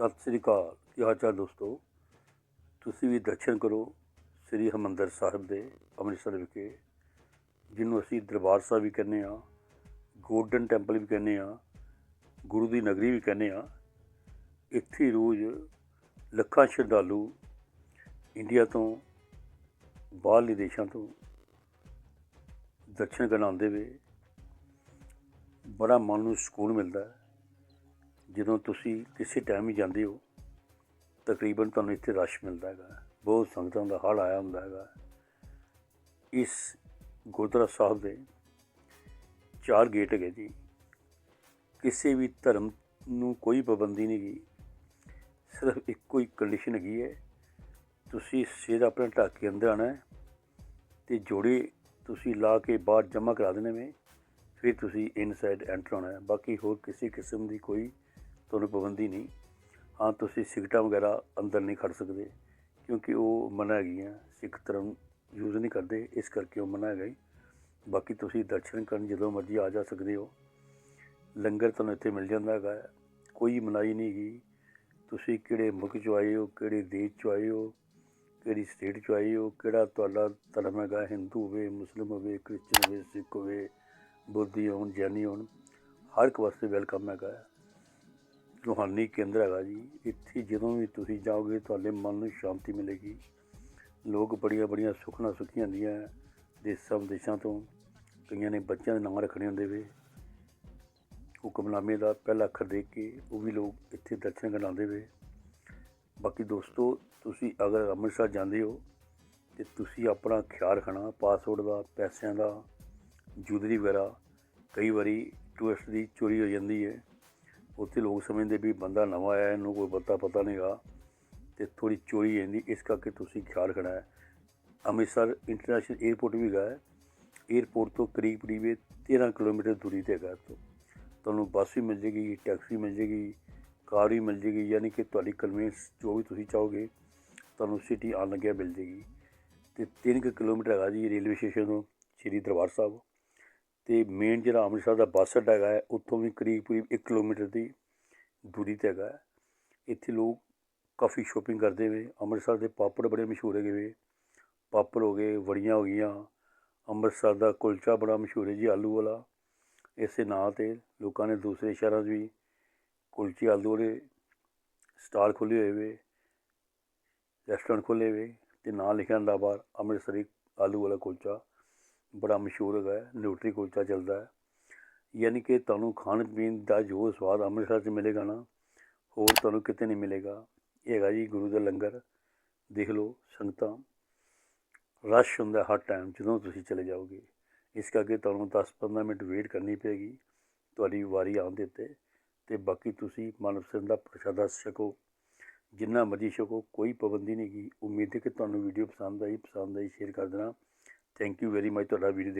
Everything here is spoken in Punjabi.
ਸਤਿ ਸ੍ਰੀ ਅਕਾਲ। ਕੀ ਹਾਲ ਚਾਲ ਦੋਸਤੋ? ਤੁਸੀਂ ਵੀ ਦਰਸ਼ਨ ਕਰੋ ਸ੍ਰੀ ਹਰਿਮੰਦਰ ਸਾਹਿਬ ਦੇ ਅੰਮ੍ਰਿਤਸਰ ਵਿਖੇ, ਜਿਹਨੂੰ ਅਸੀਂ ਦਰਬਾਰ ਸਾਹਿਬ ਵੀ ਕਹਿੰਦੇ ਆ ਗੋਲਡਨ ਟੈਂਪਲ ਵੀ ਕਹਿੰਦੇ ਆ ਗੁਰੂ ਦੀ ਨਗਰੀ ਵੀ ਕਹਿੰਦੇ ਆ ਇੱਥੇ ਰੋਜ਼ ਲੱਖਾਂ ਸ਼ਰਧਾਲੂ ਇੰਡੀਆ ਤੋਂ, ਬਾਹਰਲੇ ਦੇਸ਼ਾਂ ਤੋਂ ਦਰਸ਼ਨ ਕਰਨ ਆਉਂਦੇ ਵੇ। ਬੜਾ ਮਨ ਨੂੰ ਸਕੂਨ ਮਿਲਦਾ ਹੈ। ਜਦੋਂ ਤੁਸੀਂ ਕਿਸੇ ਟਾਈਮ ਹੀ ਜਾਂਦੇ ਹੋ, ਤਕਰੀਬਨ ਤੁਹਾਨੂੰ ਇੱਥੇ ਰਸ਼ ਮਿਲਦਾ ਹੈਗਾ। ਬਹੁਤ ਸੰਗਤਾਂ ਦਾ ਹੜ ਆਇਆ ਹੁੰਦਾ ਹੈਗਾ। ਇਸ ਗੁਰਦੁਆਰਾ ਸਾਹਿਬ ਦੇ ਚਾਰ ਗੇਟ ਹੈਗੇ ਜੀ। ਕਿਸੇ ਵੀ ਧਰਮ ਨੂੰ ਕੋਈ ਪਾਬੰਦੀ ਨਹੀਂ ਗੀ। ਸਿਰਫ ਇੱਕੋ ਹੀ ਕੰਡੀਸ਼ਨ ਹੈਗੀ ਹੈ, ਤੁਸੀਂ ਸਿਰ ਆਪਣੇ ਢੱਕ ਕੇ ਅੰਦਰ ਆਣਾ ਹੈ ਤੇ ਜੋੜੇ ਤੁਸੀਂ ਲਾ ਕੇ ਬਾਹਰ ਜਮ੍ਹਾਂ ਕਰਾ ਦੇਣੇ ਨੇ, ਫਿਰ ਤੁਸੀਂ ਇਨਸਾਈਡ ਐਂਟਰ ਹੋਣਾ ਹੈ। ਬਾਕੀ ਹੋਰ ਕਿਸੇ ਕਿਸਮ ਦੀ ਕੋਈ ਤੁਹਾਨੂੰ ਪਾਬੰਦੀ ਨਹੀਂ ਹਾਂ, ਤੁਸੀਂ ਸਿਗਰਟਾਂ ਵਗੈਰਾ ਅੰਦਰ ਨਹੀਂ ਖੜ ਸਕਦੇ, ਕਿਉਂਕਿ ਉਹ ਮਨਾ ਹੈਗੀਆਂ, ਸਿੱਖ ਧਰਮ ਯੂਜ਼ ਨਹੀਂ ਕਰਦੇ, ਇਸ ਕਰਕੇ ਉਹ ਮਨਾ ਹੈਗਾ ਜੀ ਬਾਕੀ ਤੁਸੀਂ ਦਰਸ਼ਨ ਕਰਨ ਜਦੋਂ ਮਰਜ਼ੀ ਆ ਜਾ ਸਕਦੇ ਹੋ ਲੰਗਰ ਤੁਹਾਨੂੰ ਇੱਥੇ ਮਿਲ ਜਾਂਦਾ ਹੈਗਾ ਹੈ। ਕੋਈ ਮਨਾਹੀ ਨਹੀਂ ਹੈਗੀ ਤੁਸੀਂ ਕਿਹੜੇ ਮੁਲਕ 'ਚੋਂ ਆਏ ਹੋ, ਕਿਹੜੇ ਦੇਸ਼ 'ਚੋਂ ਆਏ ਹੋ, ਕਿਹੜੀ ਸਟੇਟ 'ਚੋਂ ਆਏ ਹੋ, ਕਿਹੜਾ ਤੁਹਾਡਾ ਧਰਮ ਹੈਗਾ, ਹਿੰਦੂ ਹੋਵੇ, ਮੁਸਲਿਮ ਹੋਵੇ, ਕ੍ਰਿਸਚਨ ਹੋਵੇ, ਸਿੱਖ ਹੋਵੇ, ਬੁੱਧੀ ਹੋਣ, ਜੈਨੀ ਹੋਣ, ਹਰ ਇੱਕ ਵਾਸਤੇ ਵੈਲਕਮ ਹੈਗਾ ਹੈ। ਰੂਹਾਨੀ ਕੇਂਦਰ ਹੈਗਾ ਜੀ। ਇੱਥੇ ਜਦੋਂ ਵੀ ਤੁਸੀਂ ਜਾਓਗੇ, ਤੁਹਾਡੇ ਮਨ ਨੂੰ ਸ਼ਾਂਤੀ ਮਿਲੇਗੀ। ਲੋਕ ਬੜੀਆਂ ਬੜੀਆਂ ਸੁਖਣਾ ਸੁਖੀਆਂ ਹੁੰਦੀਆਂ ਦੇਸ਼ਾਂ ਵਿਦੇਸ਼ਾਂ ਤੋਂ। ਕਈਆਂ ਨੇ ਬੱਚਿਆਂ ਦੇ ਨਾਂ ਰੱਖਣੇ ਹੁੰਦੇ ਵੇ। ਹੁਕਮਨਾਮੇ ਦਾ ਪਹਿਲਾ ਅੱਖਰ ਦੇਖ ਕੇ ਉਹ ਵੀ ਲੋਕ ਇੱਥੇ ਦਰਸ਼ਨ ਕਰਨ ਆਉਂਦੇ ਵੇ। ਬਾਕੀ ਦੋਸਤੋ, ਤੁਸੀਂ ਅਗਰ ਅੰਮ੍ਰਿਤਸਰ ਜਾਂਦੇ ਹੋ, ਤੇ ਤੁਸੀਂ ਆਪਣਾ ਖਿਆਲ ਰੱਖਣਾ ਪਾਸਪੋਰਟ ਦਾ, ਪੈਸਿਆਂ ਦਾ, ਜੂਦਰੀ ਵਗੈਰਾ। ਕਈ ਵਾਰੀ ਟੂਰਿਸਟ ਦੀ ਚੋਰੀ ਹੋ ਜਾਂਦੀ ਹੈ। ਉੱਥੇ ਲੋਕ ਸਮਝਦੇ ਵੀ ਬੰਦਾ ਨਵਾਂ ਆਇਆ, ਇਹਨੂੰ ਕੋਈ ਪਤਾ ਪਤਾ ਨਹੀਂਗਾ ਤੇ ਥੋੜੀ ਚੋਰੀ ਹੋ ਜਾਂਦੀ ਇਸ ਕਰਕੇ ਤੁਸੀਂ ਖਿਆਲ ਰੱਖਣਾ ਹੈ ਅੰਮ੍ਰਿਤਸਰ ਇੰਟਰਨੈਸ਼ਨਲ 에ਅਰਪੋਰਟ ਵੀ ਹੈਗਾ ਹੈ। 에ਅਰਪੋਰਟ ਤੋਂ ਕਰੀਬ ਕਰੀਬ ਇਹ 13 ਕਿਲੋਮੀਟਰ ਦੂਰੀ ਤੇ ਹੈਗਾ ਇੱਥੋਂ ਤੁਹਾਨੂੰ ਬੱਸ ਵੀ ਮਿਲ ਜੇਗੀ, ਟੈਕਸੀ ਮਿਲ ਜੇਗੀ, ਕਾਰ ਵੀ ਮਿਲ ਜੇਗੀ, ਯਾਨੀ ਕਿ ਤੁਹਾਡੀ ਕਨਵੀਨਸ ਜੋ ਵੀ ਤੁਸੀਂ ਚਾਹੋਗੇ, ਤੁਹਾਨੂੰ ਸਿਟੀ ਆਉਣ ਲੱਗਿਆ ਮਿਲ ਜੇਗੀ। ਤੇ 3 ਕੁ ਕਿਲੋਮੀਟਰ ਹੈਗਾ ਜੀ ਰੇਲਵੇ ਸਟੇਸ਼ਨ ਤੋਂ, ਸ਼੍ਰੀ ਦਰਬਾਰ ਸਾਹਿਬ। ਅਤੇ ਮੇਨ ਜਿਹੜਾ ਅੰਮ੍ਰਿਤਸਰ ਦਾ ਬੱਸ ਅੱਡਾ ਹੈਗਾ ਹੈ, ਉੱਥੋਂ ਵੀ ਕਰੀਬ ਕਰੀਬ 1 ਕਿਲੋਮੀਟਰ ਦੀ ਦੂਰੀ ਤੇ ਹੈਗਾ ਇੱਥੇ ਲੋਕ ਕਾਫੀ ਸ਼ੋਪਿੰਗ ਕਰਦੇ ਵੇ ਅੰਮ੍ਰਿਤਸਰ ਦੇ ਪਾਪੜ ਬੜੇ ਮਸ਼ਹੂਰ ਹੈਗੇ ਵੇ ਪਾਪੜ ਹੋ ਗਏ ਵੜੀਆਂ ਹੋ ਗਈਆਂ। ਅੰਮ੍ਰਿਤਸਰ ਦਾ ਕੁਲਚਾ ਬੜਾ ਮਸ਼ਹੂਰ ਹੈ ਜੀ ਆਲੂ ਵਾਲਾ। ਇਸੇ ਨਾਂ ਤੇ ਲੋਕਾਂ ਨੇ ਦੂਸਰੇ ਸ਼ਹਿਰਾਂ 'ਚ ਵੀ ਕੁਲਚੇ ਆਲੂ ਵਾਲੇ ਸਟਾਲ ਖੋਲ੍ਹੇ ਹੋਏ ਵੇ ਰੈਸਟੋਰੈਂਟ ਖੋਲ੍ਹੇ ਵੇ ਤੇ ਨਾਂ ਲਿਖਿਆ ਹੁੰਦਾ ਬਾਹਰ ਅੰਮ੍ਰਿਤਸਰੀ ਆਲੂ ਵਾਲਾ ਕੁਲਚਾ। ਬੜਾ ਮਸ਼ਹੂਰ ਹੈਗਾ ਨਿਊਟਰੀ ਕੁਲਚਾ ਚੱਲਦਾ ਹੈ। ਯਾਨੀ ਕਿ ਤੁਹਾਨੂੰ ਖਾਣ ਪੀਣ ਦਾ ਜੋ ਸਵਾਦ ਅੰਮ੍ਰਿਤਸਰ 'ਚ ਮਿਲੇਗਾ ਨਾ, ਹੋਰ ਤੁਹਾਨੂੰ ਕਿਤੇ ਨਹੀਂ ਮਿਲੇਗਾ। ਇਹ ਹੈਗਾ ਜੀ ਗੁਰੂ ਦਾ ਲੰਗਰ। ਦੇਖ ਲਓ ਸੰਗਤਾਂ, ਰਸ਼ ਹੁੰਦਾ ਹਰ ਟਾਈਮ ਜਦੋਂ ਤੁਸੀਂ ਚਲੇ ਜਾਓਗੇ। ਇਸ ਕਰਕੇ ਤੁਹਾਨੂੰ 10-15 ਮਿੰਟ ਵੇਟ ਕਰਨੀ ਪਏਗੀ ਤੁਹਾਡੀ ਵਾਰੀ ਆਉਣ ਦੇ ਉੱਤੇ ਤੇ ਬਾਕੀ ਤੁਸੀਂ ਮਨਪਸੰਦ ਦਾ ਪ੍ਰਸ਼ਾਦਾ ਛਕੋ ਜਿੰਨਾ ਮਰਜ਼ੀ ਛਕੋ, ਕੋਈ ਪਾਬੰਦੀ ਨਹੀਂ ਗੀ ਉਮੀਦ ਹੈ ਕਿ ਤੁਹਾਨੂੰ ਵੀਡੀਓ ਪਸੰਦ ਆਈ ਪਸੰਦ ਆਈ ਸ਼ੇਅਰ ਕਰ ਦੇਣਾ। ਥੈਂਕ ਯੂ ਵੈਰੀ ਮਚ ਤੁਹਾਡਾ ਵੀਡੀਓ